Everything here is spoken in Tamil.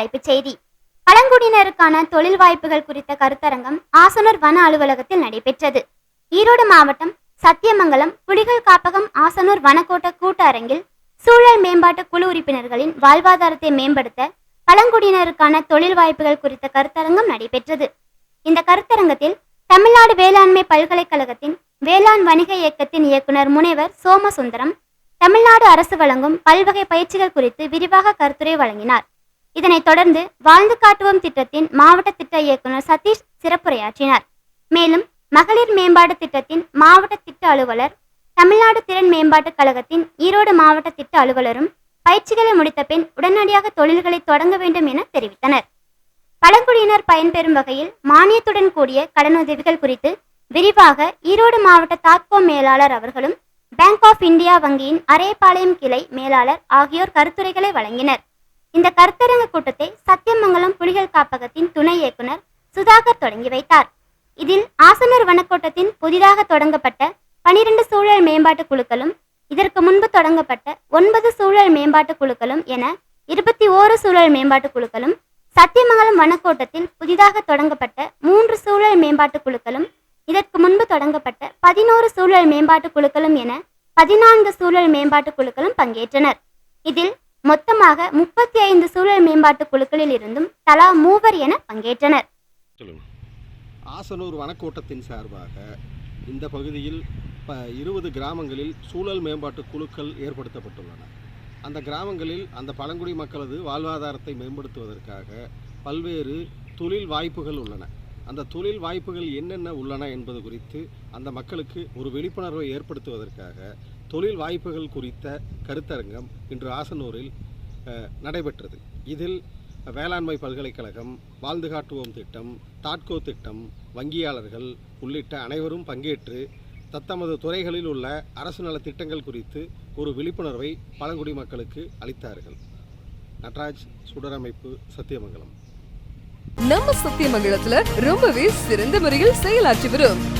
தலைப்புச் செய்தி. பழங்குடியினருக்கான தொழில் வாய்ப்புகள் குறித்த கருத்தரங்கம் ஆசனூர் வன அலுவலகத்தில் நடைபெற்றது. ஈரோடு மாவட்டம் சத்தியமங்கலம் புலிகள் காப்பகம் ஆசனூர் வனக்கோட்ட கூட்ட அரங்கில் சூழல் மேம்பாட்டு குழு உறுப்பினர்களின் வாழ்வாதாரத்தை மேம்படுத்த பழங்குடியினருக்கான தொழில் வாய்ப்புகள் குறித்த கருத்தரங்கம் நடைபெற்றது. இந்த கருத்தரங்கத்தில் தமிழ்நாடு வேளாண்மை பல்கலைக்கழகத்தின் வேளாண் வணிக இயக்கத்தின் இயக்குனர் முனைவர் சோமசுந்தரம் தமிழ்நாடு அரசு வழங்கும் பல்வகை பயிற்சிகள் குறித்து விரிவாக கருத்துரை வழங்கினார். இதனைத் தொடர்ந்து வாழ்ந்து காட்டுவோம் திட்டத்தின் மாவட்ட திட்ட இயக்குனர் சதீஷ் சிறப்புரையாற்றினார். மேலும் மகளிர் மேம்பாடு திட்டத்தின் மாவட்ட திட்ட அலுவலர் தமிழ்நாடு திறன் மேம்பாட்டுக் கழகத்தின் ஈரோடு மாவட்ட திட்ட அலுவலரும் பயிற்சிகளை முடித்த பின் உடனடியாக தொழில்களை தொடங்க வேண்டும் என தெரிவித்தனர். பழங்குடியினர் பயன்பெறும் வகையில் மானியத்துடன் கூடிய கடனுதவிகள் குறித்து விரிவாக ஈரோடு மாவட்ட தாக்கோ மேலாளர் அவர்களும் பேங்க் ஆஃப் இந்தியா வங்கியின் அரேபாளையம் கிளை மேலாளர் ஆகியோர் கருத்துரைகளை வழங்கினர். இந்த கருத்தரங்க கூட்டத்தை சத்தியமங்கலம் புலிகள் காப்பகத்தின் துணை இயக்குனர் சுதாகர் தொடங்கி வைத்தார். இதில் ஆசனூர் வனக்கோட்டத்தின் புதிதாக தொடங்கப்பட்ட பனிரெண்டு சூழல் மேம்பாட்டு குழுக்களும் இதற்கு முன்பு தொடங்கப்பட்ட ஒன்பது சூழல் மேம்பாட்டு குழுக்களும் என இருபத்தி ஓரு சூழல் மேம்பாட்டு குழுக்களும் சத்தியமங்கலம் வனக்கோட்டத்தில் புதிதாக தொடங்கப்பட்ட மூன்று சூழல் மேம்பாட்டு குழுக்களும் இதற்கு முன்பு தொடங்கப்பட்ட பதினோரு சூழல் மேம்பாட்டு குழுக்களும் என பதினான்கு சூழல் மேம்பாட்டு குழுக்களும் பங்கேற்றனர். இதில் மொத்தமாக முப்பத்தி ஐந்து சூழல் மேம்பாட்டு குழுக்களில் இருந்தும் தலா மூவர் என பங்கேற்றனர். ஆசனூர் வனக்கோட்டத்தின் சார்பாக இந்த பகுதியில் இருபது கிராமங்களில் சூழல் மேம்பாட்டு குழுக்கள் ஏற்படுத்தப்பட்டுள்ளன. அந்த கிராமங்களில் அந்த பழங்குடி மக்களது வாழ்வாதாரத்தை மேம்படுத்துவதற்காக பல்வேறு தொழில் வாய்ப்புகள் உள்ளன. அந்த தொழில் வாய்ப்புகள் என்னென்ன உள்ளன என்பது குறித்து அந்த மக்களுக்கு ஒரு விழிப்புணர்வை ஏற்படுத்துவதற்காக தொழில் வாய்ப்புகள் குறித்த கருத்தரங்கம் இன்று ஆசனூரில் நடைபெற்றது. இதில் வேளாண்மை பல்கலைக்கழகம் வாழ்ந்து காட்டுவோம் திட்டம் தாட்கோ திட்டம் வங்கியாளர்கள் உள்ளிட்ட அனைவரும் பங்கேற்று தத்தமது துறைகளில் உள்ள அரசு நல திட்டங்கள் குறித்து ஒரு விழிப்புணர்வை பழங்குடி மக்களுக்கு அளித்தார்கள். நட்ராஜ் சுடரமைப்பு சத்தியமங்கலம். நம்ம சத்தியமங்கலத்துல ரொம்பவே சிறந்த முறையில் செயலாற்றி வரும்.